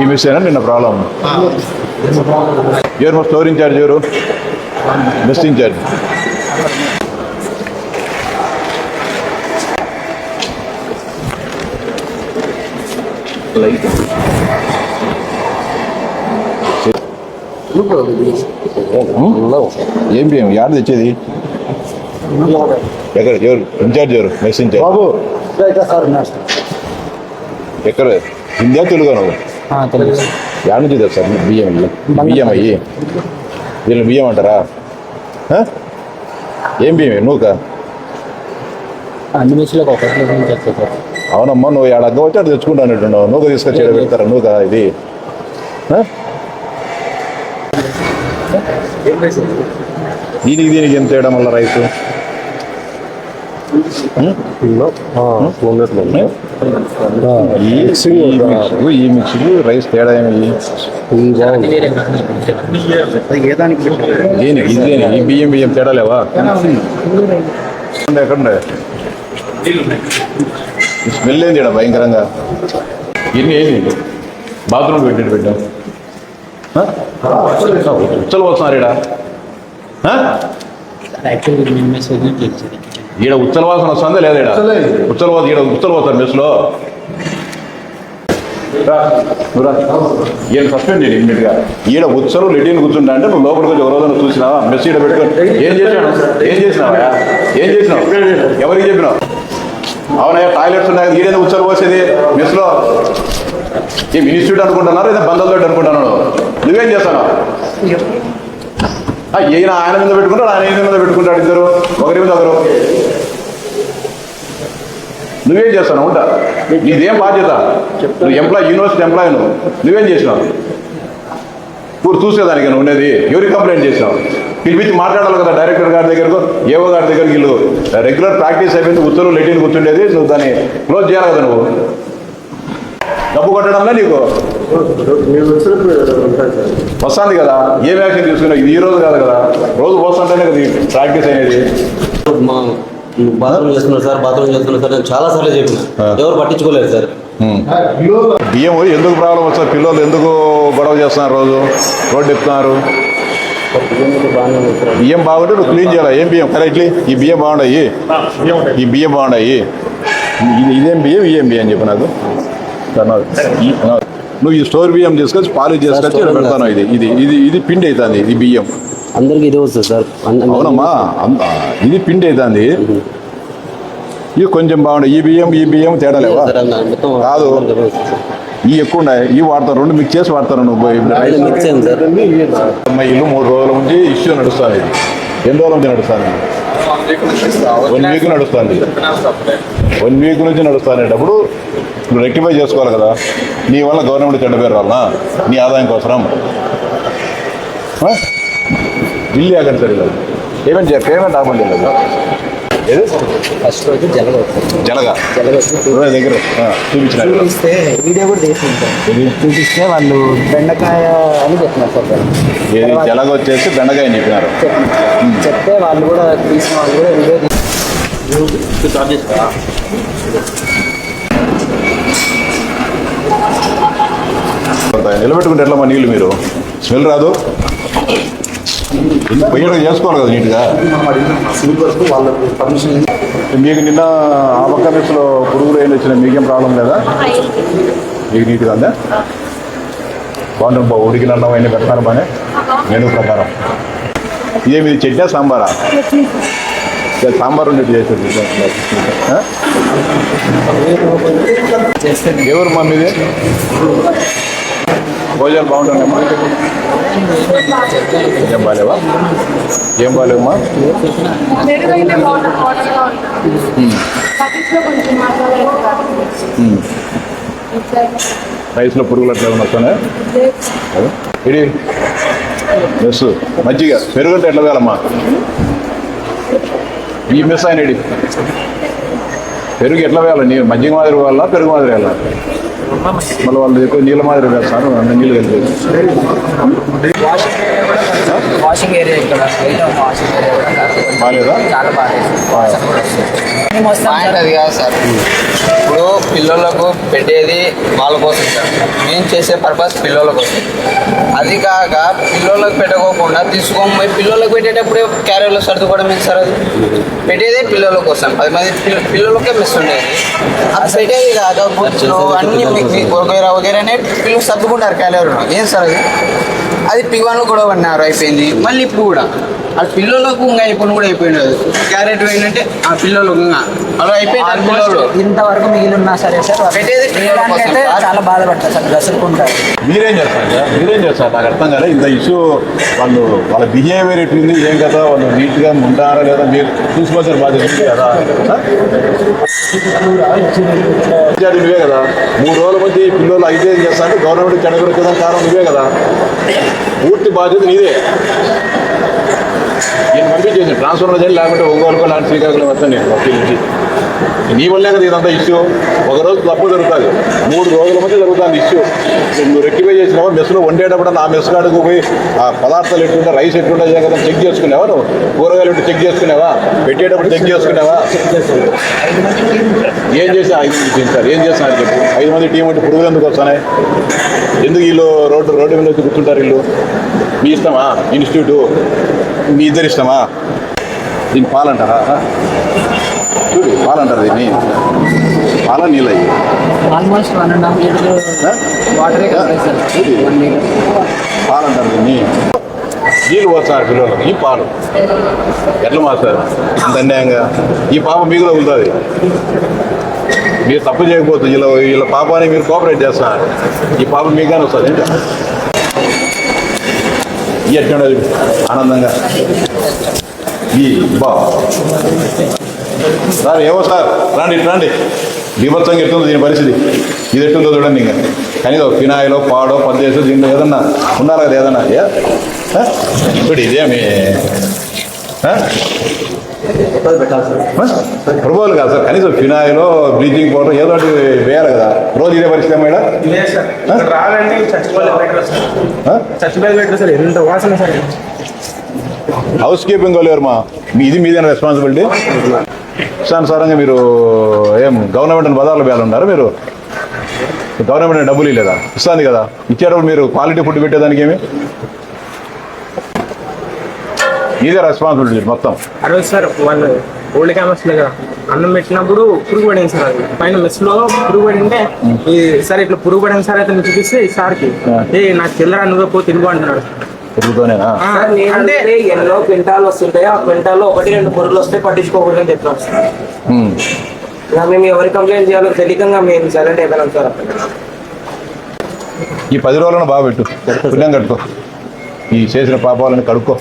ఈ మిస్ అయినా నిన్న ప్రాబ్లం ఎవరు మా స్టోర్ ఇన్ఛార్జ్ ఎవరు? Mess incharge. ఏం బియ్యం యాడ తెచ్చేది? ఎక్కడ? ఎవరు? ఇన్ఛార్జ్ ఎవరు? Mess incharge. బాబు. ఎక్కడ? హిందీ తెలుగు నువ్వు తెలుసు యాడ నుంచి తెస్తారు బియ్యం ఇవి బియ్యం అయ్యి. వీళ్ళు బియ్యం అంటారా? ఆ? ఏం బియ్యం? నువ్వుకా అన్ని ఒకటి సార్? అవునమ్మా నువ్వు ఆడ అగ్గ వచ్చి అటు తెచ్చుకుంటానట్టున్నావు నువ్వు తీసుకొచ్చి ఈడ పెడతారా? నువ్వు కదా ఇది? దీనికి దీనికి ఎంత వేయడం వల్ల రైస్? ఈ మిక్సింగ్ ఈ మిక్సింగ్ రైస్ తేడా ఏమి ఈ బియ్యం బియ్యం తేడా లేవా? ఈ స్మెల్ ఏంది ఇక్కడ భయంకరంగా? ఇన్ని ఏంది బాత్రూమ్ పెట్టినట్టు పెట్టాం? ఉచ్చలు పోతున్నారు ఈడ. ఆ? ఈడ వాసన వస్తుందా లేదా ఈడ? ఉచ్చల వాసన ఈడ ఉచ్చలు పోతారు మెస్లో. ఈయన సస్పెండ్ చేయండి ఇమ్మీడియట్గా ఈడ ఉచ్చలు లెటిన్ కూర్చుంటా అంటే నువ్వు లోపలికి వచ్చి ఒక రోజున చూసినావా? మెస్ ఈడ పెట్టుకొని. ఏం చేసినావు? ఏం చేసినావా? ఏం చేసినావు? ఎవరికి చెప్పినావు? అవునయ్యా టాయిలెట్స్ ఉన్నాయి ఈడేదో ఉచ్చలు పోసేది మెస్లో ఏం ఇన్స్టిట్యూట్ అనుకుంటున్నారు లేదా బందల్ అనుకుంటున్నాను నువ్వేం చేస్తాను ఈయన ఆయన మీద పెట్టుకుంటాడు ఆయన ఈయన మీద పెట్టుకుంటాడు ఇద్దరు. ఒకరి మీద ఒకరు. నువ్వేం చేస్తావు ఉంటా. నీదేం బాధ్యత? నువ్వు ఎంప్లాయ్ యూనివర్సిటీ ఎంప్లాయ్ నువ్వు. నువ్వేం చేసినావు? ఇప్పుడు చూసేదానికి నువ్వు ఉండేది. ఎవరికి కంప్లైంట్ చేసినావు? పిలిపించి మాట్లాడాలి కదా డైరెక్టర్ గారి దగ్గరకు ఏవో గారి దగ్గరికి వీళ్ళు. రెగ్యులర్ ప్రాక్టీస్ అయిపోయింది ఉత్తర్వులు లెటిన్ కూర్చుండేది నువ్వు దాన్ని క్లోజ్ చేయాలి కదా నువ్వు. డబ్బు కొట్టడంలో నీకు. వస్తుంది కదా. ఏం యాక్షన్ తీసుకున్నావు ఇది ఈ రోజు కాదు కదా. రోజు పోస్తుంటేనే కదా ప్రాక్టీస్ అనేది. బాత్రూమ్ చేస్తున్నారు సార్ బాత్రూమ్ చేస్తున్నారు సార్ నేను చాలా సార్లు చెప్పిన. ఎవరు పట్టించుకోలేదు సార్. బియ్యం ఎందుకు ప్రాబ్లం వస్తుంది? పిల్లలు ఎందుకు గొడవ చేస్తున్నారు రోజు? రోడ్డు ఎక్కుతున్నారు బియ్యం బాగుంటే నువ్వు క్లీన్ చేయాలి? ఏం బియ్యం? కరెక్ట్లీ ఈ బియ్యం బాగున్నాయి ఈ బియ్యం బాగున్నాయి ఇది బియ్యం? ఇదేం బియ్యం చెప్పు నాకు. నువ్వు ఈ స్టోర్ బియ్యం తీసుకొచ్చి పాలిష్ చేసుకొచ్చి ఇక్కడ పెడతాను ఇది. ఇది ఇది ఇది పిండి అవుతుంది ఇది బియ్యం. అందరికి ఇదే వస్తుంది సార్. అవునమ్మా ఇది పిండి అవుతుంది. ఇది కొంచెం బాగుండే. ఈ బియ్యం ఈ బియ్యం తేడా లేవా? కాదు. ఈ ఎక్కువ ఉన్నాయి. ఈ వాడతారు రెండు మిక్స్ చేసి వాడతారు నువ్వు ఇల్లు మూడు రోజుల నుంచి ఇష్యూ నడుస్తుంది. ఇది ఎన్ని రోజుల నుంచి నడుస్తుంది? వన్ వీక్ నడుస్తుంది. వన్ వీక్ నుంచి నడుస్తున్నప్పుడు నువ్వు రెక్టిఫై చేసుకోవాలి కదా. నీ వల్ల గవర్నమెంట్ చెడ్డ పేరు రావాలనా? నీ ఆదాయం కోసం ఆ? బిల్లు ఎక్కడ సరిగ్గా పేమెంట్ పేమెంట్ ఆపండి కదా. ఏది? ఫస్ట్ రోజు జలగ జలగా. జలగ దగ్గర. చూపించిన చూపిస్తే వీడియో కూడా చేసింది సార్ ఇది చూపిస్తే వాళ్ళు బెండకాయ అని చెప్పినారు సార్ వాళ్ళు. ఏది? జలగ వచ్చేసి బెండకాయ అని చెప్పినారు. చెప్పినారు. చెప్తే వాళ్ళు కూడా తీసిన వాళ్ళు కూడా వీడియో నిలబెట్టుకుంటే ఎట్లా మా నీళ్ళు మీరు? స్మెల్ రాదు? ఇది పొయ్యడం చేసుకోవాలి కదా నీట్గా? మీకు నిన్న ఆ పక్క మెస్సులో పురుగులు ఏం వచ్చినా మీకేం ప్రాబ్లం లేదా? మీకు నీట్గా ఉందా? బాగుంటుంది బా ఉడికిన అన్నం అయినా పెడతాను బానే. మెనూ ప్రకారం. ఇదేమి చట్నీ సాంబారా? సాంబార్ ఉండేది చేసేది. ఎవరు మా మీదే? భోజనాలు బాగుంటాయమ్మా? ఏం బాగాలేవా ఏం బాగాలేవమ్మా రైస్లో పురుగులు అట్లా వస్తున్నాయి ఇది మెస్ మజ్జిగ. పెరుగుంటే ఎట్లా వేయాలమ్మా ఈ మెస్ ఆయన ఇడి పెరుగు ఎట్లా వేయాలి? నీ మజ్జిగ మాదిరి వేయాలా? పెరుగు మాదిరి వేయాలా? మళ్ళీ వాళ్ళు ఎక్కువ నీళ్ళ మాదిరి వేస్తారు అన్ని నీళ్ళు కలిపి. వాషింగ్ ఏరియా ఇక్కడ. బయట ఉన్న వాషింగ్ ఏరియా కూడా కాదు. బాగాలేదా? చాలా అది కాదు సార్. ఇప్పుడు పిల్లలకు పెట్టేది వాళ్ళ కోసం సార్. మేము చేసే పర్పస్ పిల్లల కోసం. అది కాక పిల్లలకు పెట్టకోకుండా తీసుకొని పోయి పిల్లలకు పెట్టేటప్పుడే క్యారియర్లో సర్దుకోవడం ఏంటి సార్ అది? పెట్టేదే పిల్లల కోసం. పది మంది పిల్ల- పిల్లలకే మిస్ ఉండేది. అది పెట్టేది కాక గుడ్లు అన్ని వగేరా వగేరానే పిల్లలు సర్దుకుంటారు క్యారియర్ ఏం సార్ అది? అది పివన్లు గొడవ పడినారు అయిపోయింది. మళ్ళీ ఇప్పుడు కూడా. అది పిల్లలకు ఇంకా ఇప్పుడు కూడా అయిపోయింది. అది క్యారెట్ ఏంటంటే ఆ పిల్లలకు ఇంకా. అలా అయిపోయింది ఆ పిల్లలు ఇంతవరకు మిగిలి ఉన్నా సరే సార్? పెట్టేది అయితే. చాలా బాధపడతారు సార్ గసులుకుంటారు మీరేం చేస్తారు సార్? మీరేం చేస్తారు నాకు అర్థం కాలే. ఇంత ఇష్యూ వాళ్ళు వాళ్ళ బిహేవియర్ ఎట్లుంది ఏం కదా వాళ్ళు నీట్గా ఉంటారా లేదా మీరు చూసుకోవాల్సిన బాధ్యత ఉంది కదా. ఆ? నువ్వే కదా. మూడు రోజుల మధ్య పిల్లలు అయితే చేస్తాను గవర్నమెంట్ చెడగొట్టడం కారణం నువ్వే కదా. పూర్తి బాధ్యత నీదే. చేసింది ట్రాన్స్ఫర్మర్ ట్రాన్స్ఫర్ చేయండి లేకపోతే ఒంగోలుకో లాంటి శ్రీకాకుళం వస్తాను నేను అక్కడి నుంచి నీ వల్లే కదా ఇదంతా ఇష్యూ. ఒక రోజు తప్పు జరుగుతుంది. మూడు రోజుల మధ్య జరుగుతుంది ఇష్యూ. నువ్వు రెక్టిఫై చేసినావా? మెస్సులో వండేటప్పుడు నా మెస్ కాడుకు పోయి ఆ పదార్థాలు ఎట్లుంటే రైస్ ఎట్లుంటే కదా చెక్ చేసుకునేవా నువ్వు? కూరగాయలు ఉంటే చెక్ చేసుకునేవా? పెట్టేటప్పుడు చెక్ చేసుకునేవా? ఏం చేసి ఐదు సార్ ఏం చేస్తున్నారు చెప్పు? ఐదు మంది టీం అంటే పురుగులు ఎందుకు వస్తున్నాయి? ఎందుకు వీళ్ళు రోడ్డు రోడ్డు మీద వచ్చి కూర్చుంటారు వీళ్ళు? మీ ఇష్టమా? ఇన్స్టిట్యూట్? మీ ఇద్దరు ఇష్టమా? దీన్ని పాలంటారా? చూడు పాలంటారు దీన్ని. పాల నీళ్ళయ్యి almost one and half litre వాటరే కదా సార్ చూడు. One litre. పాలంటారు దీన్ని. నీళ్ళు పోస్తారు పిల్లలు ఈ పాలు. ఎట్లా మాస్తారు ఇంత అన్యాయంగా? ఈ పాప మీకు తగులుతుంది. మీరు తప్పు చేయకపోతే వీళ్ళ వీళ్ళ పాపాన్ని మీరు కోఆపరేట్ చేస్తున్నారు. ఈ పాప మీకుగానే వస్తుంది ఏంటో ఆనందంగా. ఈ బా. సార్ ఏవో సార్ రండి ఇటు రండి. బీభత్సంగా ఎట్టుంది దీని పరిస్థితి. ఇది ఎట్టుందో చూడండి ఇంకా. కానీ ఫినాయిలో పాడో పద్దేసో దీంట్లో ఏదన్నా ఉన్నారు కదా ఏదన్నా? ఏ? చూడు ఇదేమి ప్రభువులు కాదు సార్ కనీసం ఫినాయిలో బ్లీచింగ్ పౌడర్ ఏదో ఒకటి వేయాలి కదా. రోజు ఇదే పరిస్థితి మేడం రాలండి సార్ ఎంత వాసన సార్ హౌస్ కీపింగ్ ఎవరు మా? ఇది మీదేనా రెస్పాన్సిబిలిటీ ఇష్టానుసారంగా మీరు ఏం గవర్నమెంట్ బజార్లో వేయాలి ఉన్నారు మీరు? గవర్నమెంట్ డబ్బులు ఇవ్వలేదా? ఇస్తుంది కదా. ఇచ్చేటప్పుడు మీరు క్వాలిటీ ఫుడ్ పెట్టేదానికి ఏమి? ఇదే రెస్పాన్సిబిలిటీ మొత్తం. రోజు సార్ వాళ్ళు ఓల్డ్ క్యాంపస్ దగ్గర అన్నం పెట్టినప్పుడు పురుగు పడింది సార్ అది. పైన మెస్లో పురుగు పడింటే ఈ సార్ ఇట్లా పురుగు పడింది సార్ అయితే చూపిస్తే ఈ సార్కి ఏ నాకు తెల్లరా నువ్వే పో తిరుగు అంటున్నాడు. తిరుగుతూనేనా ఆ, అంటే ఎన్నో క్వింటాలు వస్తుంటాయి ఆ క్వింటాల్లో ఒకటి రెండు పురుగులు వస్తే పట్టించుకోకూడదని చెప్తాం సార్. మేము ఎవరి కంప్లైంట్ చేయాలో తెలియకంగా మేము సైలెంట్ అయిపోయినాం సార్ ఈ పది రోజులను బాగా పెట్టు. పుణ్యం కట్టుకో. ఈ చేసిన పాపాలను కడుక్కో.